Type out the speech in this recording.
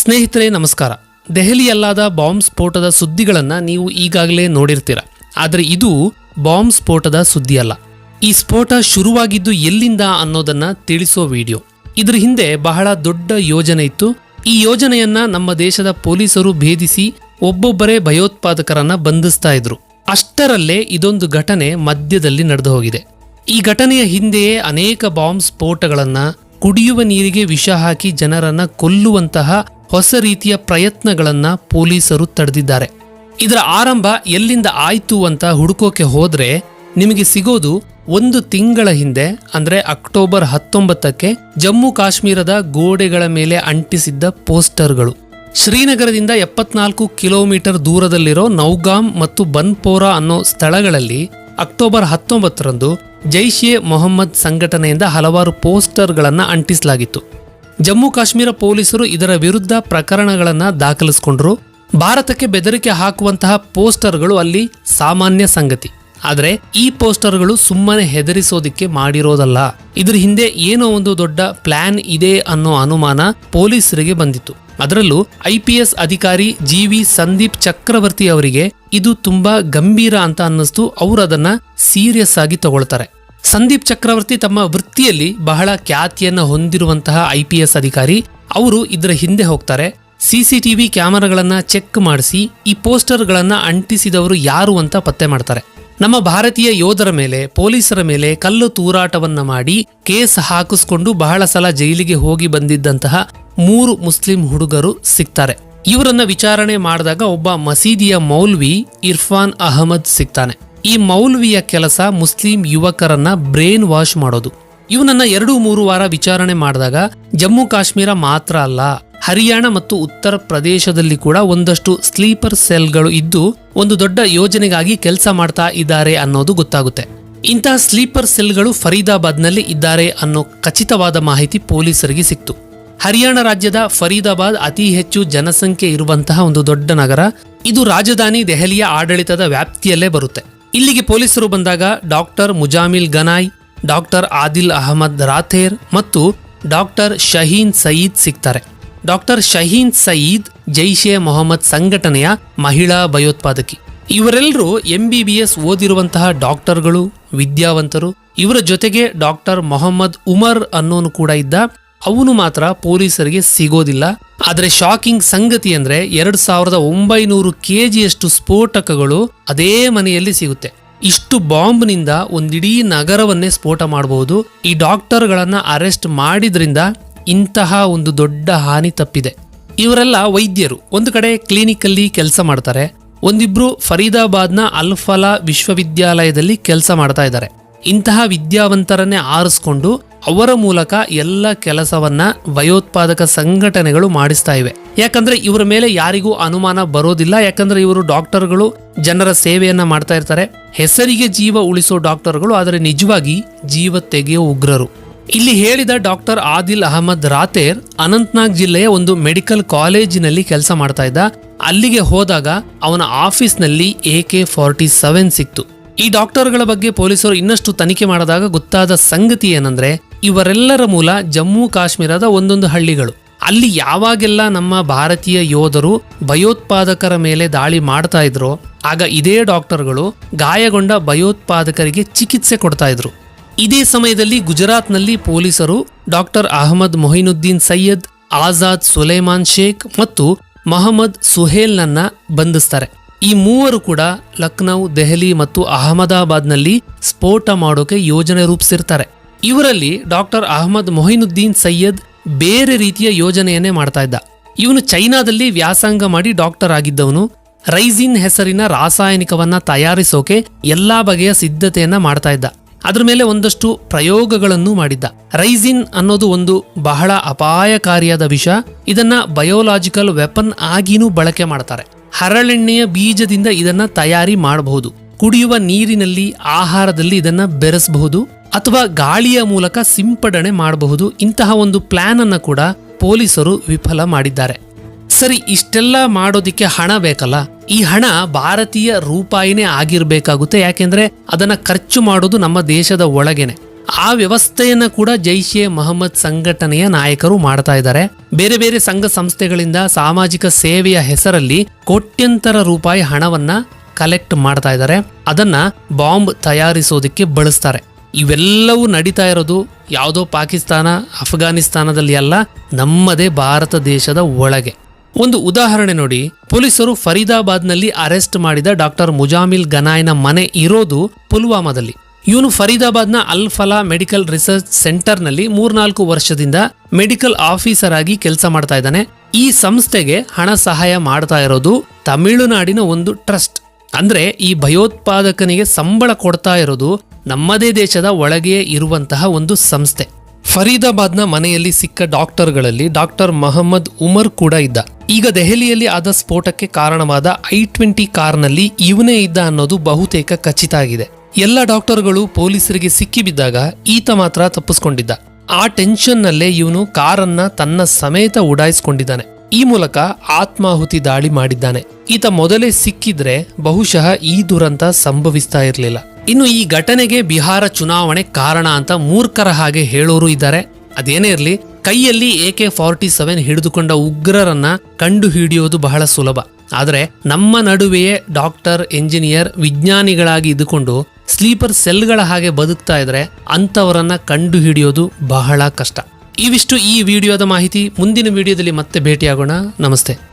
ಸ್ನೇಹಿತರೆ, ನಮಸ್ಕಾರ. ದೆಹಲಿಯಲ್ಲಾದ ಬಾಂಬ್ ಸ್ಫೋಟದ ಸುದ್ದಿಗಳನ್ನ ನೀವು ಈಗಾಗಲೇ ನೋಡಿರ್ತೀರ. ಆದರೆ ಇದು ಬಾಂಬ್ ಸ್ಫೋಟದ ಸುದ್ದಿ ಅಲ್ಲ ಈ ಸ್ಫೋಟ ಶುರುವಾಗಿದ್ದು ಎಲ್ಲಿಂದ ಅನ್ನೋದನ್ನ ತಿಳಿಸೋ ವಿಡಿಯೋ. ಇದರ ಹಿಂದೆ ಬಹಳ ದೊಡ್ಡ ಯೋಜನೆ ಇತ್ತು. ಈ ಯೋಜನೆಯನ್ನ ನಮ್ಮ ದೇಶದ ಪೊಲೀಸರು ಭೇದಿಸಿ ಒಬ್ಬೊಬ್ಬರೇ ಭಯೋತ್ಪಾದಕರನ್ನ ಬಂಧಿಸ್ತಾ ಇದ್ರು. ಅಷ್ಟರಲ್ಲೇ ಇದೊಂದು ಘಟನೆ ಮಧ್ಯದಲ್ಲಿ ನಡೆದು ಹೋಗಿದೆ. ಈ ಘಟನೆಯ ಹಿಂದೆಯೇ ಅನೇಕ ಬಾಂಬ್ ಸ್ಫೋಟಗಳನ್ನ ಕುಡಿಯುವ ನೀರಿಗೆ ವಿಷ ಹಾಕಿ ಜನರನ್ನ ಕೊಲ್ಲುವಂತಹ ಹೊಸ ರೀತಿಯ ಪ್ರಯತ್ನಗಳನ್ನು ಪೊಲೀಸರು ತಡೆದಿದ್ದಾರೆ. ಇದರ ಆರಂಭ ಎಲ್ಲಿಂದ ಆಯಿತು ಅಂತ ಹುಡುಕೋಕೆ ಹೋದರೆ ನಿಮಗೆ ಸಿಗೋದು ಒಂದು ತಿಂಗಳ ಹಿಂದೆ, ಅಂದ್ರೆ ಅಕ್ಟೋಬರ್ ಹತ್ತೊಂಬತ್ತಕ್ಕೆ ಜಮ್ಮು ಕಾಶ್ಮೀರದ ಗೋಡೆಗಳ ಮೇಲೆ ಅಂಟಿಸಿದ್ದ ಪೋಸ್ಟರ್ಗಳು. ಶ್ರೀನಗರದಿಂದ ಎಪ್ಪತ್ನಾಲ್ಕು ಕಿಲೋಮೀಟರ್ ದೂರದಲ್ಲಿರೋ ನೌಗಾಮ್ ಮತ್ತು ಬನ್ಪೋರಾ ಅನ್ನೋ ಸ್ಥಳಗಳಲ್ಲಿ ಅಕ್ಟೋಬರ್ ಹತ್ತೊಂಬತ್ತರಂದು ಜೈಷ್ ಎ ಮೊಹಮ್ಮದ್ ಸಂಘಟನೆಯಿಂದ ಹಲವಾರು ಪೋಸ್ಟರ್ಗಳನ್ನು ಅಂಟಿಸಲಾಗಿತ್ತು. ಜಮ್ಮು ಕಾಶ್ಮೀರ ಪೊಲೀಸರು ಇದರ ವಿರುದ್ಧ ಪ್ರಕರಣಗಳನ್ನು ದಾಖಲಿಸಿಕೊಂಡರು. ಭಾರತಕ್ಕೆ ಬೆದರಿಕೆ ಹಾಕುವಂತಹ ಪೋಸ್ಟರ್ಗಳು ಅಲ್ಲಿ ಸಾಮಾನ್ಯ ಸಂಗತಿ. ಆದರೆ ಈ ಪೋಸ್ಟರ್ಗಳು ಸುಮ್ಮನೆ ಹೆದರಿಸೋದಿಕ್ಕೆ ಮಾಡಿರೋದಲ್ಲ. ಇದ್ರ ಹಿಂದೆ ಏನೋ ಒಂದು ದೊಡ್ಡ ಪ್ಲಾನ್ ಇದೆ ಅನ್ನೋ ಅನುಮಾನ ಪೊಲೀಸರಿಗೆ ಬಂದಿತ್ತು. ಅದರಲ್ಲೂ ಐ ಪಿ ಎಸ್ ಅಧಿಕಾರಿ ಜಿ ವಿ ಸಂದೀಪ್ ಚಕ್ರವರ್ತಿ ಅವರಿಗೆ ಇದು ತುಂಬಾ ಗಂಭೀರ ಅಂತ ಅನ್ನಿಸ್ತು. ಅವರು ಅದನ್ನ ಸೀರಿಯಸ್ ಆಗಿ ತಗೊಳ್ತಾರೆ. ಸಂದೀಪ್ ಚಕ್ರವರ್ತಿ ತಮ್ಮ ವೃತ್ತಿಯಲ್ಲಿ ಬಹಳ ಖ್ಯಾತಿಯನ್ನ ಹೊಂದಿರುವಂತಹ ಐ ಅಧಿಕಾರಿ. ಅವರು ಇದರ ಹಿಂದೆ ಹೋಗ್ತಾರೆ. ಸಿಸಿಟಿವಿ ಕ್ಯಾಮೆರಾಗಳನ್ನ ಚೆಕ್ ಮಾಡಿಸಿ, ಈ ಪೋಸ್ಟರ್ಗಳನ್ನ ಅಂಟಿಸಿದವರು ಯಾರು ಅಂತ ಪತ್ತೆ ಮಾಡ್ತಾರೆ. ನಮ್ಮ ಭಾರತೀಯ ಯೋಧರ ಮೇಲೆ, ಪೊಲೀಸರ ಮೇಲೆ ಕಲ್ಲು ತೂರಾಟವನ್ನ ಮಾಡಿ ಕೇಸ್ ಹಾಕಿಸ್ಕೊಂಡು ಬಹಳ ಸಲ ಜೈಲಿಗೆ ಹೋಗಿ ಬಂದಿದ್ದಂತಹ ಮೂರು ಮುಸ್ಲಿಂ ಹುಡುಗರು ಸಿಗ್ತಾರೆ. ಇವರನ್ನ ವಿಚಾರಣೆ ಮಾಡಿದಾಗ ಒಬ್ಬ ಮಸೀದಿಯ ಮೌಲ್ವಿ ಇರ್ಫಾನ್ ಅಹಮದ್ ಸಿಗ್ತಾನೆ. ಈ ಮೌಲ್ವಿಯ ಕೆಲಸ ಮುಸ್ಲಿಂ ಯುವಕರನ್ನ ಬ್ರೇನ್ ವಾಶ್ ಮಾಡೋದು. ಇವನನ್ನ ಎರಡು ಮೂರು ವಾರ ವಿಚಾರಣೆ ಮಾಡಿದಾಗ ಜಮ್ಮು ಕಾಶ್ಮೀರ ಮಾತ್ರ ಅಲ್ಲ, ಹರಿಯಾಣ ಮತ್ತು ಉತ್ತರ ಪ್ರದೇಶದಲ್ಲಿ ಕೂಡ ಒಂದಷ್ಟು ಸ್ಲೀಪರ್ ಸೆಲ್ಗಳು ಇದ್ದು ಒಂದು ದೊಡ್ಡ ಯೋಜನೆಗಾಗಿ ಕೆಲಸ ಮಾಡ್ತಾ ಇದ್ದಾರೆ ಅನ್ನೋದು ಗೊತ್ತಾಗುತ್ತೆ. ಇಂತಹ ಸ್ಲೀಪರ್ ಸೆಲ್ಗಳು ಫರೀದಾಬಾದ್ನಲ್ಲಿ ಇದ್ದಾರೆ ಅನ್ನೋ ಖಚಿತವಾದ ಮಾಹಿತಿ ಪೊಲೀಸರಿಗೆ ಸಿಕ್ತು. ಹರಿಯಾಣ ರಾಜ್ಯದ ಫರೀದಾಬಾದ್ ಅತಿ ಹೆಚ್ಚು ಜನಸಂಖ್ಯೆ ಇರುವಂತಹ ಒಂದು ದೊಡ್ಡ ನಗರ, ಇದು ರಾಜಧಾನಿ ದೆಹಲಿಯ ಆಡಳಿತದ ವ್ಯಾಪ್ತಿಯಲ್ಲೇ ಬರುತ್ತೆ. ಇಲ್ಲಿಗೆ ಪೊಲೀಸರು ಬಂದಾಗ ಡಾಕ್ಟರ್ ಮುಜಾಮಿಲ್ ಗನಾಯ್, ಡಾಕ್ಟರ್ ಆದಿಲ್ ಅಹಮದ್ ರಾಥೇರ್ ಮತ್ತು ಡಾಕ್ಟರ್ ಶಹೀನ್ ಸಯೀದ್ ಸಿಗ್ತಾರೆ. ಡಾಕ್ಟರ್ ಶಹೀನ್ ಸಯೀದ್ ಜೈಷ್ ಎ ಮೊಹಮ್ಮದ್ ಸಂಘಟನೆಯ ಮಹಿಳಾ ಭಯೋತ್ಪಾದಕಿ. ಇವರೆಲ್ಲರೂ ಎಂ ಬಿ ಬಿ ಎಸ್ ಓದಿರುವಂತಹ ಡಾಕ್ಟರ್ಗಳು, ವಿದ್ಯಾವಂತರು. ಇವರ ಜೊತೆಗೆ ಡಾಕ್ಟರ್ ಮೊಹಮ್ಮದ್ ಉಮರ್ ಅನ್ನೋನು ಕೂಡ ಇದ್ದ ಅವನು ಮಾತ್ರ ಪೊಲೀಸರಿಗೆ ಸಿಗೋದಿಲ್ಲ. ಆದರೆ ಶಾಕಿಂಗ್ ಸಂಗತಿ ಅಂದ್ರೆ ಎರಡು ಸಾವಿರದ ಒಂಬೈನೂರು ಕೆಜಿಯಷ್ಟು ಸ್ಫೋಟಕಗಳು ಅದೇ ಮನೆಯಲ್ಲಿ ಸಿಗುತ್ತೆ. ಇಷ್ಟು ಬಾಂಬ್ನಿಂದ ಒಂದಿಡೀ ನಗರವನ್ನೇ ಸ್ಫೋಟ ಮಾಡಬಹುದು ಈ ಡಾಕ್ಟರ್ಗಳನ್ನ ಅರೆಸ್ಟ್ ಮಾಡಿದ್ರಿಂದ ಇಂತಹ ಒಂದು ದೊಡ್ಡ ಹಾನಿ ತಪ್ಪಿದೆ. ಇವರೆಲ್ಲ ವೈದ್ಯರು. ಒಂದು ಕಡೆ ಕ್ಲಿನಿಕಲ್ಲಿ ಕೆಲಸ ಮಾಡ್ತಾರೆ. ಒಂದಿಬ್ರು ಫರೀದಾಬಾದ್ನ ಅಲ್ಫಲಾ ವಿಶ್ವವಿದ್ಯಾಲಯದಲ್ಲಿ ಕೆಲಸ ಮಾಡ್ತಾ ಇದ್ದಾರೆ. ಇಂತಹ ವಿದ್ಯಾವಂತರನ್ನೇ ಆರಿಸ್ಕೊಂಡು ಅವರ ಮೂಲಕ ಎಲ್ಲ ಕೆಲಸವನ್ನ ಭಯೋತ್ಪಾದಕ ಸಂಘಟನೆಗಳು ಮಾಡಿಸ್ತಾ ಇವೆ. ಯಾಕಂದ್ರೆ ಇವರ ಮೇಲೆ ಯಾರಿಗೂ ಅನುಮಾನ ಬರೋದಿಲ್ಲ. ಯಾಕಂದ್ರೆ ಇವರು ಡಾಕ್ಟರ್ಗಳು ಜನರ ಸೇವೆಯನ್ನ ಮಾಡ್ತಾ ಇರ್ತಾರೆ. ಹೆಸರಿಗೆ ಜೀವ ಉಳಿಸೋ ಡಾಕ್ಟರ್ಗಳು, ಆದರೆ ನಿಜವಾಗಿ ಜೀವ ತೆಗೆಯೋ ಉಗ್ರರು. ಇಲ್ಲಿ ಹೇಳಿದ ಡಾಕ್ಟರ್ ಆದಿಲ್ ಅಹಮದ್ ರಾತೇರ್ ಅನಂತ್ನಾಗ್ ಜಿಲ್ಲೆಯ ಒಂದು ಮೆಡಿಕಲ್ ಕಾಲೇಜಿನಲ್ಲಿ ಕೆಲಸ ಮಾಡ್ತಾ ಇದ್ದ. ಅಲ್ಲಿಗೆ ಹೋದಾಗ ಅವನ ಆಫೀಸ್ನಲ್ಲಿ ಎ ಕೆ ಫಾರ್ಟಿ ಸೆವೆನ್ ಸಿಕ್ತು. ಈ ಡಾಕ್ಟರ್ಗಳ ಬಗ್ಗೆ ಪೊಲೀಸರು ಇನ್ನಷ್ಟು ತನಿಖೆ ಮಾಡಿದಾಗ ಗೊತ್ತಾದ ಸಂಗತಿ ಏನಂದ್ರೆ ಇವರೆಲ್ಲರ ಮೂಲ ಜಮ್ಮು ಕಾಶ್ಮೀರದ ಒಂದೊಂದು ಹಳ್ಳಿಗಳು. ಅಲ್ಲಿ ಯಾವಾಗೆಲ್ಲ ನಮ್ಮ ಭಾರತೀಯ ಯೋಧರು ಭಯೋತ್ಪಾದಕರ ಮೇಲೆ ದಾಳಿ ಮಾಡ್ತಾ ಇದ್ರೋ, ಆಗ ಇದೇ ಡಾಕ್ಟರ್ಗಳು ಗಾಯಗೊಂಡ ಭಯೋತ್ಪಾದಕರಿಗೆ ಚಿಕಿತ್ಸೆ ಕೊಡ್ತಾ ಇದ್ರು. ಇದೇ ಸಮಯದಲ್ಲಿ ಗುಜರಾತ್ನಲ್ಲಿ ಪೊಲೀಸರು ಡಾಕ್ಟರ್ ಅಹಮದ್ ಮೊಹಿನುದ್ದೀನ್ ಸೈಯದ್, ಆಜಾದ್ ಸುಲೈಮಾನ್ ಶೇಖ್ ಮತ್ತು ಮಹಮ್ಮದ್ ಸುಹೇಲ್ನನ್ನ ಬಂಧಿಸ್ತಾರೆ. ಈ ಮೂವರು ಕೂಡ ಲಕ್ನೌ, ದೆಹಲಿ ಮತ್ತು ಅಹಮದಾಬಾದ್ನಲ್ಲಿ ಸ್ಫೋಟ ಮಾಡೋಕೆ ಯೋಜನೆ ರೂಪಿಸಿರ್ತಾರೆ. ಇವರಲ್ಲಿ ಡಾಕ್ಟರ್ ಅಹಮದ್ ಮೊಹಿನುದ್ದೀನ್ ಸೈಯದ್ ಬೇರೆ ರೀತಿಯ ಯೋಜನೆಯನ್ನೇ ಮಾಡ್ತಾ ಇದ್ದ. ಇವನು ಚೈನಾದಲ್ಲಿ ವ್ಯಾಸಂಗ ಮಾಡಿ ಡಾಕ್ಟರ್ ಆಗಿದ್ದವನು. ರೈಸಿನ್ ಹೆಸರಿನ ರಾಸಾಯನಿಕವನ್ನ ತಯಾರಿಸೋಕೆ ಎಲ್ಲಾ ಬಗೆಯ ಸಿದ್ಧತೆಯನ್ನ ಮಾಡ್ತಾ ಇದ್ದ. ಅದ್ರ ಮೇಲೆ ಒಂದಷ್ಟು ಪ್ರಯೋಗಗಳನ್ನು ಮಾಡಿದ್ದ. ರೈಸಿನ್ ಅನ್ನೋದು ಒಂದು ಬಹಳ ಅಪಾಯಕಾರಿಯಾದ ವಿಷ. ಇದನ್ನ ಬಯೋಲಾಜಿಕಲ್ ವೆಪನ್ ಆಗಿನೂ ಬಳಕೆ ಮಾಡ್ತಾರೆ. ಹರಳೆಣ್ಣೆಯ ಬೀಜದಿಂದ ಇದನ್ನ ತಯಾರಿ ಮಾಡಬಹುದು. ಕುಡಿಯುವ ನೀರಿನಲ್ಲಿ, ಆಹಾರದಲ್ಲಿ ಇದನ್ನ ಬೆರೆಸಬಹುದು. ಅಥವಾ ಗಾಳಿಯ ಮೂಲಕ ಸಿಂಪಡಣೆ ಮಾಡಬಹುದು. ಇಂತಹ ಒಂದು ಪ್ಲಾನ್ ಅನ್ನು ಕೂಡ ಪೊಲೀಸರು ವಿಫಲ ಮಾಡಿದ್ದಾರೆ. ಸರಿ, ಇಷ್ಟೆಲ್ಲ ಮಾಡೋದಿಕ್ಕೆ ಹಣ ಬೇಕಲ್ಲ? ಈ ಹಣ ಭಾರತೀಯ ರೂಪಾಯಿನೇ ಆಗಿರಬೇಕಾಗುತ್ತೆ. ಯಾಕೆಂದ್ರೆ ಅದನ್ನ ಖರ್ಚು ಮಾಡೋದು ನಮ್ಮ ದೇಶದ ಒಳಗೇನೆ. ಆ ವ್ಯವಸ್ಥೆಯನ್ನು ಕೂಡ ಜೈಷ್ ಎ ಮೊಹಮ್ಮದ್ ಸಂಘಟನೆಯ ನಾಯಕರು ಮಾಡ್ತಾ ಇದ್ದಾರೆ. ಬೇರೆ ಬೇರೆ ಸಂಘ ಸಂಸ್ಥೆಗಳಿಂದ ಸಾಮಾಜಿಕ ಸೇವೆಯ ಹೆಸರಲ್ಲಿ ಕೋಟ್ಯಂತರ ರೂಪಾಯಿ ಹಣವನ್ನ ಕಲೆಕ್ಟ್ ಮಾಡ್ತಾ ಇದ್ದಾರೆ. ಅದನ್ನ ಬಾಂಬ್ ತಯಾರಿಸೋದಕ್ಕೆ ಬಳಸ್ತಾರೆ. ಇವೆಲ್ಲವೂ ನಡೀತಾ ಇರೋದು ಯಾವುದೋ ಪಾಕಿಸ್ತಾನ, ಅಫ್ಘಾನಿಸ್ತಾನದಲ್ಲಿ ಅಲ್ಲ, ನಮ್ಮದೇ ಭಾರತ ದೇಶದ ಒಳಗೆ. ಒಂದು ಉದಾಹರಣೆ ನೋಡಿ, ಪೊಲೀಸರು ಫರೀದಾಬಾದ್ನಲ್ಲಿ ಅರೆಸ್ಟ್ ಮಾಡಿದ ಡಾಕ್ಟರ್ ಮುಜಾಮಿಲ್ ಗನಾಯ್ನ ಮನೆ ಇರೋದು ಪುಲ್ವಾಮಾದಲ್ಲಿ. ಇವನು ಫರೀದಾಬಾದ್ನ ಅಲ್ ಫಲಾ ಮೆಡಿಕಲ್ ರಿಸರ್ಚ್ ಸೆಂಟರ್ನಲ್ಲಿ ಮೂರ್ನಾಲ್ಕು ವರ್ಷದಿಂದ ಮೆಡಿಕಲ್ ಆಫೀಸರ್ ಆಗಿ ಕೆಲಸ ಮಾಡ್ತಾ ಇದ್ದಾನೆ. ಈ ಸಂಸ್ಥೆಗೆ ಹಣ ಸಹಾಯ ಮಾಡ್ತಾ ಇರೋದು ತಮಿಳುನಾಡಿನ ಒಂದು ಟ್ರಸ್ಟ್. ಅಂದ್ರೆ ಈ ಭಯೋತ್ಪಾದಕನಿಗೆ ಸಂಬಳ ಕೊಡ್ತಾ ಇರೋದು ನಮ್ಮದೇ ದೇಶದ ಒಳಗೆಯೇ ಇರುವಂತಹ ಒಂದು ಸಂಸ್ಥೆ. ಫರೀದಾಬಾದ್ನ ಮನೆಯಲ್ಲಿ ಸಿಕ್ಕ ಡಾಕ್ಟರ್ಗಳಲ್ಲಿ ಡಾಕ್ಟರ್ ಮೊಹಮ್ಮದ್ ಉಮರ್ ಕೂಡ ಇದ್ದ. ಈಗ ದೆಹಲಿಯಲ್ಲಿ ಆದ ಸ್ಫೋಟಕ್ಕೆ ಕಾರಣವಾದ ಐ ಟ್ವೆಂಟಿ ಕಾರ್ನಲ್ಲಿ ಇವನೇ ಇದ್ದ ಅನ್ನೋದು ಬಹುತೇಕ ಖಚಿತ ಆಗಿದೆ. ಎಲ್ಲ ಡಾಕ್ಟರ್ಗಳು ಪೊಲೀಸರಿಗೆ ಸಿಕ್ಕಿಬಿದ್ದಾಗ ಈತ ಮಾತ್ರ ತಪ್ಪಿಸ್ಕೊಂಡಿದ್ದ. ಆ ಟೆನ್ಷನ್ನಲ್ಲೇ ಇವನು ಕಾರನ್ನ ತನ್ನ ಸಮೇತ ಉಡಾಯಿಸ್ಕೊಂಡಿದ್ದಾನೆ. ಈ ಮೂಲಕ ಆತ್ಮಾಹುತಿ ದಾಳಿ ಮಾಡಿದ್ದಾನೆ. ಈತ ಮೊದಲೇ ಸಿಕ್ಕಿದ್ರೆ ಬಹುಶಃ ಈ ದುರಂತ ಸಂಭವಿಸ್ತಾ ಇರಲಿಲ್ಲ. ಇನ್ನು ಈ ಘಟನೆಗೆ ಬಿಹಾರ ಚುನಾವಣೆ ಕಾರಣ ಅಂತ ಮೂರ್ಖರ ಹಾಗೆ ಹೇಳೋರು ಇದ್ದಾರೆ. ಅದೇನೇ ಇರಲಿ, ಕೈಯಲ್ಲಿ ಎಕೆ ಫಾರ್ಟಿ ಸೆವೆನ್ ಹಿಡಿದುಕೊಂಡ ಉಗ್ರರನ್ನ ಕಂಡು ಹಿಡಿಯೋದು ಬಹಳ ಸುಲಭ. ಆದರೆ ನಮ್ಮ ನಡುವೆಯೇ ಡಾಕ್ಟರ್, ಎಂಜಿನಿಯರ್, ವಿಜ್ಞಾನಿಗಳಾಗಿ ಇದ್ದುಕೊಂಡು ಸ್ಲೀಪರ್ ಸೆಲ್ಗಳ ಹಾಗೆ ಬದುಕ್ತಾ ಇದ್ರೆ ಅಂಥವರನ್ನ ಕಂಡು ಹಿಡಿಯೋದು ಬಹಳ ಕಷ್ಟ. ಇವಿಷ್ಟು ಈ ವಿಡಿಯೋದ ಮಾಹಿತಿ. ಮುಂದಿನ ವಿಡಿಯೋದಲ್ಲಿ ಮತ್ತೆ ಭೇಟಿಯಾಗೋಣ. ನಮಸ್ತೆ.